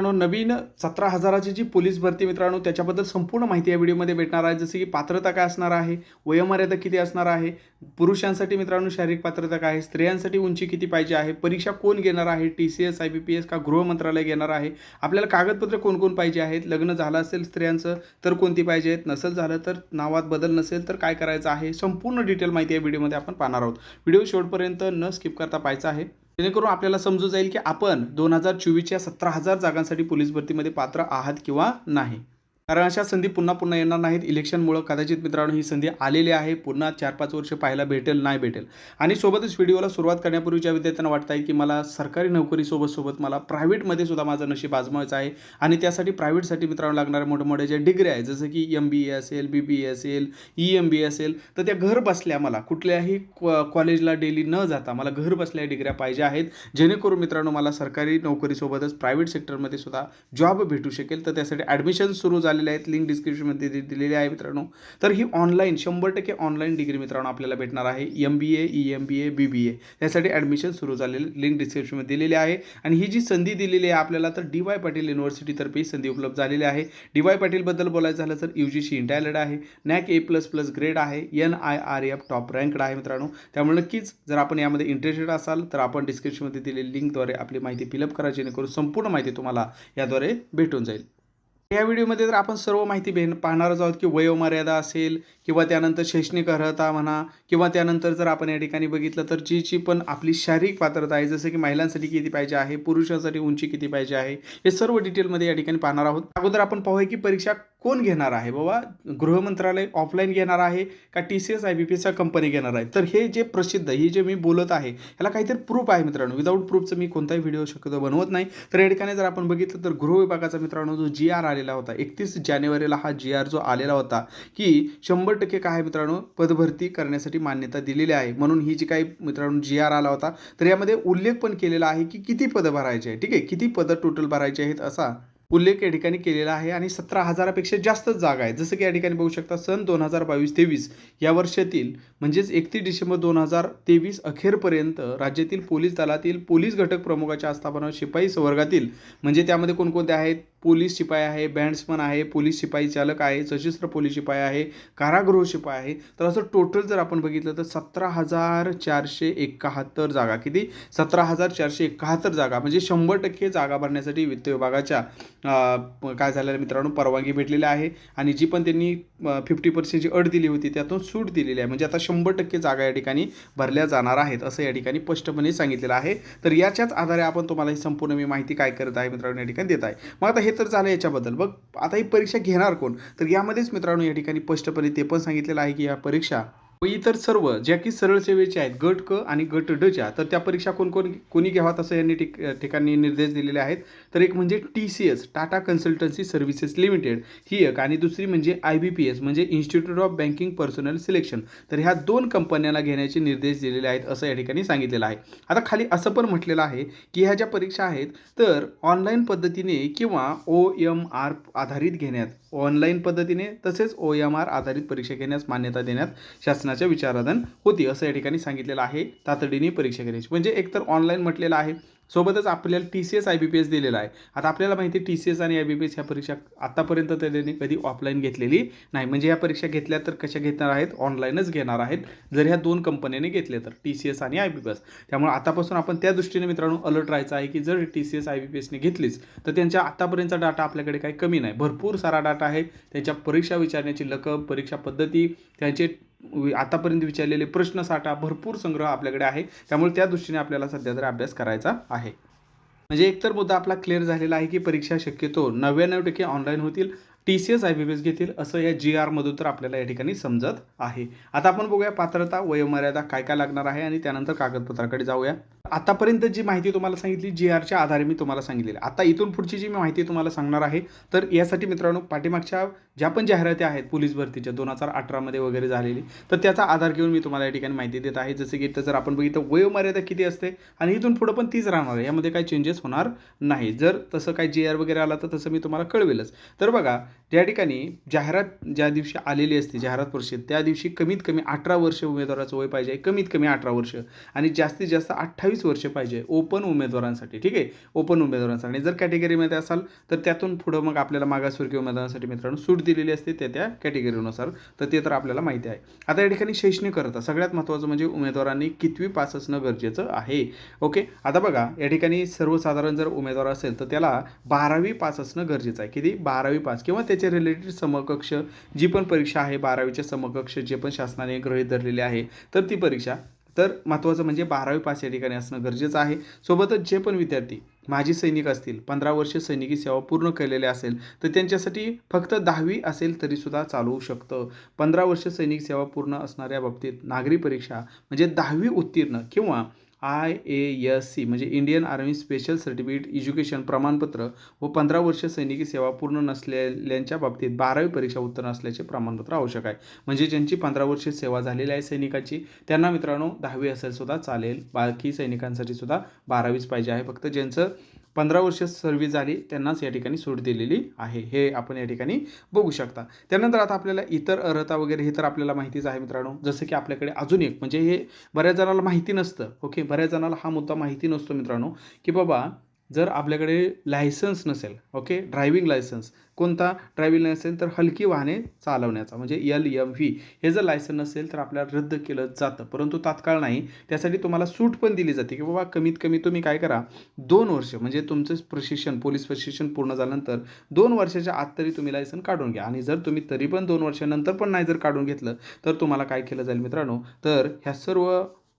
मित्रांनो नवीन सतरा हजाराची जी पोलीस भरती मित्रांनो त्याच्याबद्दल संपूर्ण माहिती या व्हिडिओमध्ये भेटणार आहे. जसे की पात्रता काय असणार आहे वयोमर्यादा किती असणार आहे पुरुषांसाठी मित्रांनो शारीरिक पात्रता काय आहे स्त्रियांसाठी उंची किती पाहिजे आहे परीक्षा कोण घेणार आहे T C S I B P S का गृह मंत्रालय घेणार आहे आपल्याला कागदपत्र कोणकोण पाहिजे आहेत लग्न झालं असेल स्त्रियांचं तर कोणती पाहिजे आहेत नसेल झालं तर नावात बदल नसेल तर काय करायचं आहे संपूर्ण डिटेल माहिती या व्हिडिओमध्ये आपण पाहणार आहोत. व्हिडिओ शेवटपर्यंत न स्किप करता पाहायचा आहे. जेणेकरून आपल्याला समजू जाईल की आपण दोन हजार चोवीसच्या सतरा हजार जागांसाठी पोलीस भरतीमध्ये पात्र आहात किंवा नाही. कारण अशा संधी पुन्हा पुन्हा येणार नाहीत. इलेक्शनमुळं कदाचित मित्रांनो ही संधी आलेली आहे. पुन्हा चार पाच वर्ष पाहायला भेटेल नाही भेटेल. आणि सोबतच व्हिडिओला सुरुवात करण्यापूर्वी ज्या विद्यार्थ्यांना वाटत आहे की मला सरकारी नोकरीसोबत सोबत मला प्रायव्हेटमध्ये सुद्धा माझं नशीब आजमावायचं आहे. आणि त्यासाठी प्रायव्हेटसाठी मित्रांनो लागणाऱ्या मोठ्या ज्या डिग्री आहे जसं की एम बी ए असेल बी बी ए असेल ई एम बी असेल तर त्या घर बसल्या मला. कुठल्याही कॉलेजला डेली न जाता मला घर बसल्या डिग्र्या पाहिजे आहेत. जेणेकरून मित्रांनो मला सरकारी नोकरीसोबतच प्रायव्हेट सेक्टरमध्ये सुद्धा जॉब भेटू शकेल. तर त्यासाठी ॲडमिशन सुरू झाले झालेले आहेत. लिंक डिस्क्रिप्शनमध्ये दिलेली आहे मित्रांनो. तर ही ऑनलाईन शंभर टक्के ऑनलाईन डिग्री मित्रांनो आपल्याला भेटणार आहे. M B A E M B A B B A यासाठी ॲडमिशन सुरू झालेले लिंक डिस्क्रिप्शनमध्ये दिलेली आहे. आणि ही जी संधी दिलेली आहे आपल्याला तर डी वाय पाटील युनिव्हर्सिटीतर्फे ही संधी उपलब्ध झालेली आहे. डी वाय पाटीलबद्दल बोलायचं झालं तर यू जी सी इंटॅलेड आहे. NAAC A plus plus grade आहे. N I R F top ranked आहे मित्रांनो. त्यामुळे नक्कीच जर आपण यामध्ये इंटरेस्टेड असाल तर आपण डिस्क्रिप्शनमध्ये दिलेली लिंकद्वारे आपली माहिती फिलअप करा जेणेकरून संपूर्ण माहिती तुम्हाला याद्वारे भेटून जाईल. या व्हिडिओमध्ये तर आपण सर्व माहिती भेट पाहणारच आहोत की वयोमर्यादा असेल किंवा त्यानंतर शैक्षणिक अर्हता म्हणा किंवा त्यानंतर जर आपण या ठिकाणी बघितलं तर जी जी पण आपली शारीरिक पात्रता आहे. जसं की महिलांसाठी किती पाहिजे आहे पुरुषांसाठी उंची किती पाहिजे आहे हे सर्व डिटेलमध्ये या ठिकाणी पाहणार आहोत. अगोदर आपण पाहूया की परीक्षा कोण घेणार आहे? बाबा गृहमंत्रालय ऑफलाईन घेणार आहे का T C S I B P एसच्या कंपनी घेणार आहे? तर हे जे प्रसिद्ध ही जे मी बोलत आहे ह्याला काहीतरी प्रूफ आहे मित्रांनो. विदाऊट प्रूफचं मी कोणताही व्हिडिओ शक्यतो बनवत नाही. तर या ठिकाणी जर आपण बघितलं तर गृह विभागाचा मित्रांनो जो जी आर आलेला होता एकतीस जानेवारीला हा जी आर जो आलेला होता की शंभर टक्के काय आहे मित्रांनो पदभरती करण्यासाठी मान्यता दिलेली आहे. म्हणून ही जी काही मित्रांनो जी आर आला होता तर यामध्ये उल्लेख पण केलेला आहे की किती पदं भरायचे आहे. ठीक आहे? किती पदं टोटल भरायचे आहेत असा उल्लेख या ठिकाणी केलेला आहे आणि सतरा हजारापेक्षा जास्त जागा आहे जसं की या ठिकाणी बघू शकता सन दोन हजार बावीस तेवीस या वर्षातील म्हणजेच एकतीस डिसेंबर दोन हजार तेवीस अखेरपर्यंत राज्यातील पोलीस दलातील पोलीस घटक प्रमुखाच्या आस्थापना शिपाई संवर्गातील म्हणजे त्यामध्ये कोणकोणते आहेत? पोलीस शिपाई आहे बँड्समन आहे पोलीस शिपाई चालक आहे सशस्त्र पोलीस शिपाई आहे कारागृह शिपाई आहे. तर असं टोटल जर आपण बघितलं तर सतरा हजार चारशे एकाहत्तर जागा. किती? सतरा हजार चारशे एकाहत्तर जागा. म्हणजे शंभर टक्के जागा भरण्यासाठी वित्त विभागाच्या काय झालेलं मित्रांनो? परवानगी भेटलेली आहे. आणि जी पण त्यांनी फिफ्टी पर्सेंटची अट दिली होती त्यातून सूट दिलेली आहे. म्हणजे आता शंभर टक्के जागा या ठिकाणी भरल्या जाणार आहेत असं या ठिकाणी स्पष्टपणे सांगितलेलं आहे. तर याच्याच आधारे आपण तुम्हाला ही संपूर्ण मी माहिती काय करत आहे मित्रांनो या ठिकाणी देत आहे. मग आता हे तर झालं याच्याबद्दल. बघ आता ही परीक्षा घेणार कोण? तर यामध्येच मित्रांनो या ठिकाणी स्पष्टपणे ते पण सांगितलेलं आहे की या परीक्षा व इतर सर्व ज्या की सरळ सेवेचे आहेत गट क आणि गट डच्या तर त्या परीक्षा कोण कोण कोणी घ्यावात असं यांनी ठिक ठिकाणी निर्देश दिलेले आहेत. तर एक म्हणजे T C S Tata consultancy services limited ही एक. आणि दुसरी म्हणजे आय बी पी एस म्हणजे institute of banking personnel selection तर ह्या दोन कंपन्यांना घेण्याचे निर्देश दिलेले आहेत असं या ठिकाणी सांगितलेलं आहे. आता खाली असं पण म्हटलेलं आहे की ह्या ज्या परीक्षा आहेत तर ऑनलाईन पद्धतीने किंवा ओ एम आर आधारित घेण्यात ऑनलाईन पद्धतीने तसेच ओ एम आर आधारित परीक्षा घेण्यास मान्यता देण्यात शासना शासनाच्या विचाराधन होती असं या ठिकाणी सांगितलेलं आहे तातडीने परीक्षा घेण्याची. म्हणजे एकतर ऑनलाईन म्हटलेलं आहे. सोबतच आपल्याला T C S I B P S दिलेला आहे. आता आपल्याला माहिती आहे टी सी एस आणि आय बी पी एस ह्या परीक्षा आतापर्यंत त्यांनी कधी ऑफलाईन घेतलेली नाही. म्हणजे ह्या परीक्षा घेतल्या तर कशा घेणार आहेत? ऑनलाईनच घेणार आहेत. जर ह्या दोन कंपन्यांनी घेतले तर टी सी एस आणि आय बी पी एस त्यामुळे आतापासून आपण त्या दृष्टीने मित्रांनो अलर्ट राहायचं आहे की जर T C S I B P एसने घेतलीच तर त्यांच्या आतापर्यंतचा डाटा आपल्याकडे काही कमी नाही. भरपूर सारा डाटा आहे. त्यांच्या परीक्षा विचारण्याची लकब परीक्षा पद्धती त्यांचे आतापर्यंत विचारलेले प्रश्न साठा भरपूर संग्रह आपल्याकडे आहे. त्यामुळे त्या दृष्टीने आपल्याला सध्या तरी अभ्यास करायचा आहे. म्हणजे एकतर मुद्दा आपला क्लिअर झालेला आहे की परीक्षा शक्यतो नव्याण्णव टक्के ऑनलाईन होतील T C S I B S घेतील असं या जी आरमधून तर आपल्याला या ठिकाणी समजत आहे. आता आपण बघूया पात्रता वयोमर्यादा काय काय लागणार आहे आणि त्यानंतर कागदपत्राकडे जाऊया. आतापर्यंत जी माहिती तुम्हाला सांगितली जी आरच्या आधारे मी तुम्हाला सांगितलेली. आता इथून पुढची जी मी माहिती तुम्हाला सांगणार आहे तर यासाठी मित्रांनो पाठीमागच्या ज्या पण जाहिराती आहेत पोलीस भरतीच्या दोन हजार अठरामध्ये वगैरे झालेली तर त्याचा आधार घेऊन मी तुम्हाला या ठिकाणी माहिती देत आहे. जसं की इथं जर आपण बघितलं वयोमर्यादा किती असते आणि इथून पुढं पण तीच राहणार आहे. यामध्ये काही चेंजेस होणार नाही. जर तसं काही जे आर वगैरे आला तर तसं मी तुम्हाला कळवेलच. तर बघा ज्या ठिकाणी जाहिरात ज्या दिवशी आलेली असते जाहिरात परिषद त्या दिवशी कमीत कमी अठरा वर्ष उमेदवाराचं वय पाहिजे कमीत कमी अठरा वर्ष आणि जास्तीत जास्त अठ्ठावीस वर्ष पाहिजे ओपन उमेदवारांसाठी. ठीक आहे? ओपन उमेदवारांसाठी. आणि जर कॅटेगरीमध्ये असाल तर त्यातून पुढं मग आपल्याला मागासवर्गीय उमेदवारांसाठी मित्रांनो सूट दिलेली असते त्या त्या कॅटेगरीनुसार तर ते तर आपल्याला माहिती आहे. आता या ठिकाणी शैक्षणिक अर्हता. सगळ्यात महत्त्वाचं म्हणजे उमेदवारांनी कितवी पास असणं गरजेचं आहे. ओके? आता बघा या ठिकाणी सर्वसाधारण जर उमेदवार असेल तर त्याला बारावी पास असणं गरजेचं आहे. किती? बारावी पास. किंवा त्याचे रिलेटेड समकक्ष जी पण परीक्षा आहे बारावीच्या समकक्ष जे पण शासनाने गृहीत धरलेले आहे तर ती परीक्षा तर महत्त्वाचं म्हणजे बारावी पास या ठिकाणी असणं गरजेचं आहे. सोबतच जे पण विद्यार्थी माजी सैनिक असतील पंधरा वर्ष सैनिकी सेवा पूर्ण केलेले असेल तर त्यांच्यासाठी फक्त दहावी असेल तरीसुद्धा चालवू शकतं. पंधरा वर्ष सैनिक सेवा पूर्ण असणाऱ्या बाबतीत नागरी परीक्षा म्हणजे दहावी उत्तीर्ण किंवा आय ए एस सी म्हणजे Indian army special certificate education प्रमाणपत्र व पंधरा वर्ष सैनिकी सेवा पूर्ण नसलेल्यांच्या बाबतीत बारावी परीक्षा उत्तीर्ण असल्याचे प्रमाणपत्र आवश्यक आहे. म्हणजे ज्यांची पंधरा वर्ष सेवा झालेली आहे सैनिकाची त्यांना मित्रांनो दहावी असेल सुद्धा चालेल. बाकी सैनिकांसाठी सुद्धा बारावीच पाहिजे आहे. फक्त ज्यांचं पंधरा वर्ष सर्व्हिस झाली त्यांनाच या ठिकाणी सूट दिलेली आहे. हे आपण या ठिकाणी बघू शकता. त्यानंतर आता आपल्याला इतर अर्हता वगैरे हे तर आपल्याला माहितीच आहे मित्रांनो. जसं की आपल्याकडे अजून एक म्हणजे हे बऱ्याच जणाला माहिती नसतं. ओके? बऱ्याच जणाला हा मुद्दा माहिती नसतो मित्रांनो की बाबा जर आपल्याकडे लायसन्स नसेल ओके ड्रायव्हिंग लायसन्स कोणता ड्रायव्हिंग लायसन्स तर हलकी वाहने चालवण्याचा म्हणजे एल एम व्ही हे जर लायसन नसेल तर आपल्याला रद्द केलं जातं. परंतु तात्काळ नाही. त्यासाठी तुम्हाला सूट पण दिली जाते की बाबा कमीत कमी तुम्ही काय करा दोन वर्ष म्हणजे तुमचं प्रशिक्षण पोलीस प्रशिक्षण पूर्ण झाल्यानंतर दोन वर्षाच्या आत तरी तुम्ही लायसन काढून घ्या. आणि जर तुम्ही तरी पण दोन वर्षानंतर पण नाही जर काढून घेतलं तर तुम्हाला काय केलं जाईल मित्रांनो? तर ह्या सर्व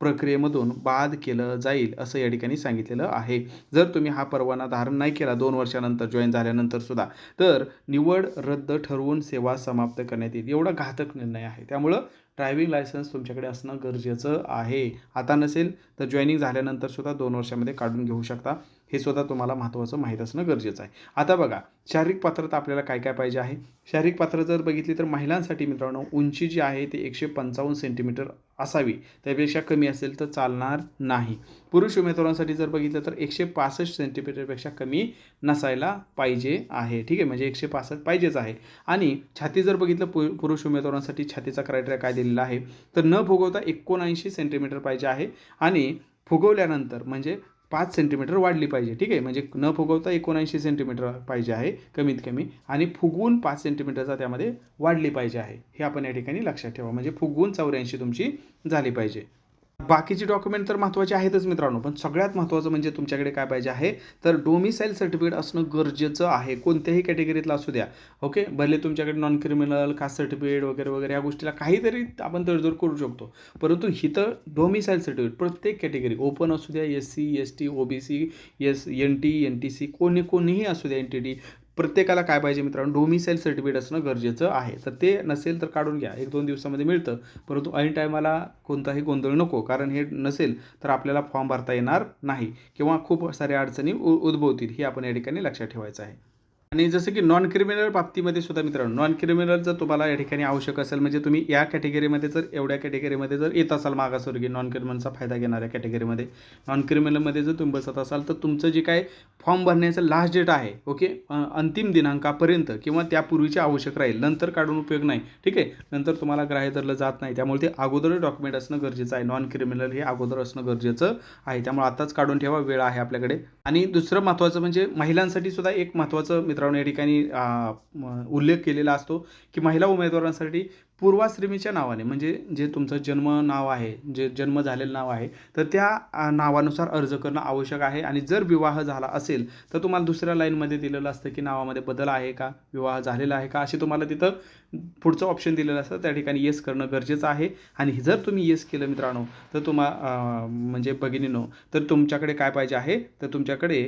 प्रक्रियेमधून बाद केलं जाईल असं या ठिकाणी सांगितलेलं आहे. जर तुम्ही हा परवाना धारण नाही केला दोन वर्षानंतर जॉईन झाल्यानंतर सुद्धा तर निवड रद्द ठरवून सेवा समाप्त करण्यात येईल. एवढा घातक निर्णय आहे. त्यामुळं ड्रायव्हिंग लायसन्स तुमच्याकडे असणं गरजेचं आहे. आता नसेल तर जॉईनिंग झाल्यानंतर सुद्धा दोन वर्षामध्ये काढून घेऊ शकता. हे सुद्धा तुम्हाला महत्त्वाचं माहीत असणं गरजेचं आहे. आता बघा शारीरिक पात्रता आपल्याला काय काय पाहिजे आहे? शारीरिक पात्रता जर बघितली तर महिलांसाठी मित्रांनो उंची जी आहे ती एकशे पंचावन्न सेंटीमीटर असावी. त्यापेक्षा कमी असेल तर चालणार नाही. पुरुष उमेदवारांसाठी जर बघितलं तर एकशे पासष्ट सेंटीमीटरपेक्षा कमी नसायला पाहिजे आहे. ठीक आहे? म्हणजे एकशे पासष्ट पाहिजेच आहे. आणि छाती जर बघितलं पु पुरुष उमेदवारांसाठी छातीचा क्रायटेरिया काय दिलेला आहे? तर न फुगवता एकोणऐंशी सेंटीमीटर पाहिजे आहे. आणि फुगवल्यानंतर म्हणजे पाच सेंटीमीटर वाढली पाहिजे. ठीक आहे? म्हणजे न फुगवता एकोणऐंशी सेंटीमीटर पाहिजे आहे कमीत कमी. आणि फुगवून पाच सेंटीमीटरचा त्यामध्ये वाढली पाहिजे आहे. हे आपण या ठिकाणी लक्षात ठेवा. म्हणजे फुगवून चौऱ्याऐंशी तुमची झाली पाहिजे. बाकीचे डॉक्युमेंट तर महत्त्वाचे आहेतच मित्रांनो पण सगळ्यात महत्त्वाचं म्हणजे तुमच्याकडे काय पाहिजे आहे? तर डोमिसाईल सर्टिफिकेट असणं गरजेचं आहे. कोणत्याही कॅटेगरीतलं असू द्या. ओके भले तुमच्याकडे नॉन क्रिमिनल कास्ट सर्टिफिकेट वगैरे वगैरे या गोष्टीला काहीतरी आपण तडजोड करू शकतो. परंतु हिथं डोमिसाईल सर्टिफिकेट प्रत्येक कॅटेगरी ओपन असू द्या S C S T O B C S N T N T C कोणी कोणीही असू द्या एन टी टी प्रत्येकाला काय पाहिजे मित्रांनो? डोमिसाईल सर्टिफिकेट असणं गरजेचं आहे. तर ते नसेल तर काढून घ्या. एक दोन दिवसामध्ये मिळतं. परंतु ऐन टायमाला कोणताही गोंधळ नको. कारण हे नसेल तर आपल्याला फॉर्म भरता येणार नाही. किंवा खूप साऱ्या अडचणी उ उद्भवतील. हे आपण या ठिकाणी लक्षात ठेवायचं आहे. आणि जसं की नॉन क्रिमिनल बाबतीमध्ये सुद्धा मित्रांनो नॉन क्रिमिनल जर तुम्हाला या ठिकाणी आवश्यक असेल म्हणजे तुम्ही या कॅटेगरीमध्ये जर एवढ्या कॅटेगरीमध्ये जर येत असाल मागासवर्गीय नॉन क्रिमिनलचा फायदा घेणाऱ्या कॅटेगरीमध्ये नॉन क्रिमिनलमध्ये जर तुम्ही बसत असाल तर तुमचं जे काय फॉर्म भरण्याचं लास्ट डेट आहे ओके अंतिम दिनांकापर्यंत किंवा त्यापूर्वीचे आवश्यक राहील नंतर काढून उपयोग नाही ठीक आहे? नंतर तुम्हाला ग्राह्य धरलं जात नाही त्यामुळे ते अगोदर डॉक्युमेंट असणं गरजेचं आहे नॉन क्रिमिनल हे अगोदर असणं गरजेचं आहे त्यामुळे आताच काढून ठेवा वेळ आहे आपल्याकडे. आणि दुसरं महत्त्वाचं म्हणजे महिलांसाठी सुद्धा एक महत्त्वाचं मित्र मित्रांनो या ठिकाणी उल्लेख केलेला असतो की महिला उमेदवारांसाठी पूर्वाश्रमीच्या नावाने म्हणजे जे तुमचं जन्म नाव आहे जे जन्म झालेलं नाव आहे तर त्या नावानुसार अर्ज करणं आवश्यक आहे. आणि जर विवाह झाला असेल तर तुम्हाला दुसऱ्या लाईनमध्ये दिलेलं असतं की नावामध्ये बदल आहे का विवाह झालेला आहे का असे तुम्हाला तिथं पुढचं ऑप्शन दिलेलं असतं. त्या ठिकाणी येस करणं गरजेचं आहे. आणि जर तुम्ही येस केलं मित्रांनो तर तुम्हा म्हणजे भगिनीनो तर तुमच्याकडे काय पाहिजे आहे? तर तुमच्याकडे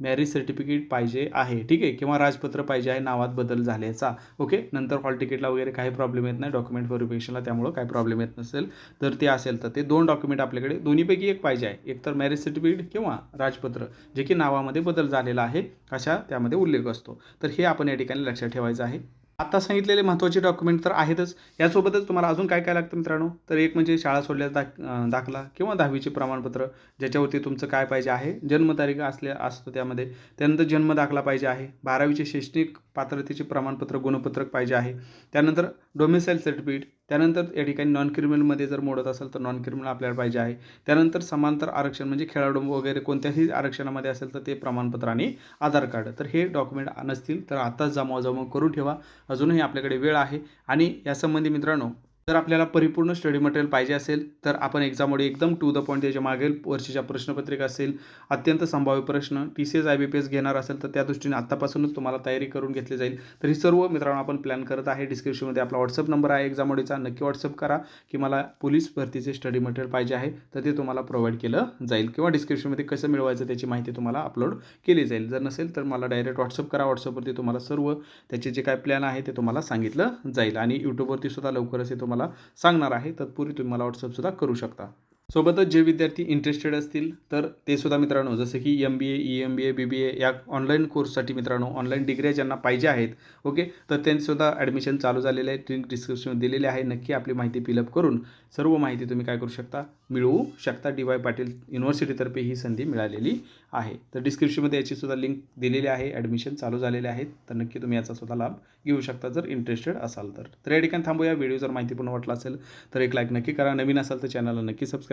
मॅरेज सर्टिफिकेट पाहिजे आहे. ठीक आहे? किंवा राजपत्र पाहिजे आहे नावात बदल झाल्याचा. ओके नंतर हॉल तिकीटला वगैरे काही प्रॉब्लेम येत नाही. डॉक्युमेंट व्हेरिफिकेशनला त्यामुळं काही प्रॉब्लेम येत नसेल. तर ते असेल तर ते दोन डॉक्युमेंट आपल्याकडे दोन्हीपैकी एक पाहिजे आहे. एक तर मॅरेज सर्टिफिकेट किंवा राजपत्र जे की नावामध्ये बदल झालेला आहे अशा त्यामध्ये उल्लेख असतो. तर हे आपण या ठिकाणी लक्षात ठेवायचं आहे. आता सांगितलेले महत्त्वाचे डॉक्युमेंट तर आहेतच. यासोबतच तुम्हाला अजून काय काय लागतं मित्रांनो? तर एक म्हणजे शाळा सोडल्याचा दाख दाखला किंवा दहावीचे प्रमाणपत्र ज्याच्यावरती तुमचं काय पाहिजे आहे? जन्मतारीख असल्या असतो त्यामध्ये. त्यानंतर जन्म दाखला पाहिजे आहे. बारावीचे शैक्षणिक पात्रतेचे प्रमाणपत्र गुणपत्रक पाहिजे आहे. त्यानंतर डोमिसाईल सर्टिफिकेट त्यानंतर या ठिकाणी नॉन क्रिमिनलमध्ये जर मोडत असेल तर नॉन क्रिमिनल आपल्याला पाहिजे आहे. त्यानंतर समांतर आरक्षण म्हणजे खेळाडू वगैरे कोणत्याही आरक्षणामध्ये असेल तर ते प्रमाणपत्र आणि आधार कार्ड. तर हे डॉक्युमेंट नसतील तर आत्ताच जमा जमा करून ठेवा. अजूनही आपल्याकडे वेळ आहे. आणि यासंबंधी मित्रांनो जर आपल्याला परिपूर्ण स्टडी मटेरियल पाहिजे असेल तर आपण एक्झाममध्ये एकदम टू द पॉईंट त्याच्या मागील वर्षीच्या प्रश्नपत्रिका असेल अत्यंत संभाव्य प्रश्न T C S I B P S घेणार असेल तर त्या दृष्टीने आत्तापासूनच तुम्हाला तयारी करून घेतली जाईल. तर ही सर्व मित्रांनो आपण प्लॅन करत आहे. डिस्क्रिप्शनमध्ये आपला व्हॉट्सअप नंबर आहे. एक्झामोडीचा नक्की व्हॉट्सअप करा की मला पोलीस भरतीचे स्टडी मटेरियल पाहिजे आहे तर ते तुम्हाला प्रोव्हाइड केलं जाईल. किंवा डिस्क्रिप्शनमध्ये कसं मिळवायचं त्याची माहिती तुम्हाला अपलोड केली जाईल. जर नसेल तर मला डायरेक्ट व्हॉट्सअप करा. व्हॉट्सअपवरती तुम्हाला सर्व त्याचे जे काय प्लॅन आहे ते तुम्हाला सांगितलं जाईल. आणि यूट्यूबवरती सुद्धा लवकरच हे तुम्हाला मला सांगणार आहे. तत्पूर्वी तुम्ही मला व्हॉट्सअपसुद्धा करू शकता. सोबतच जे विद्यार्थी इंटरेस्टेड असतील तर ते सुद्धा मित्रांनो जसं की M B A E M B A B B A या ऑनलाईन कोर्ससाठी मित्रांनो ऑनलाईन डिग्र्या ज्यांना पाहिजे आहेत ओके तर त्यांनीसुद्धा ॲडमिशन चालू झालेलं आहे. लिंक डिस्क्रिप्शन दिलेली आहे. नक्की आपली माहिती फिलअप करून सर्व माहिती तुम्ही काय करू शकता? मिळवू शकता. डी वाय पाटील युनिव्हर्सिटीतर्फे ही संधी मिळालेली आहे. तर डिस्क्रिप्शनमध्ये याची सुद्धा लिंक दिलेली आहे. ॲडमिशन चालू झालेले आहेत. तर नक्की तुम्ही याचा सुद्धा लाभ घेऊ शकता जर इंटरेस्टेड असाल तर. या ठिकाणी थांबूया. व्हिडिओ जर माहितीपूर्ण वाटला असेल तर एक लाईक नक्की करा. नवीन असाल तर चॅनलला नक्की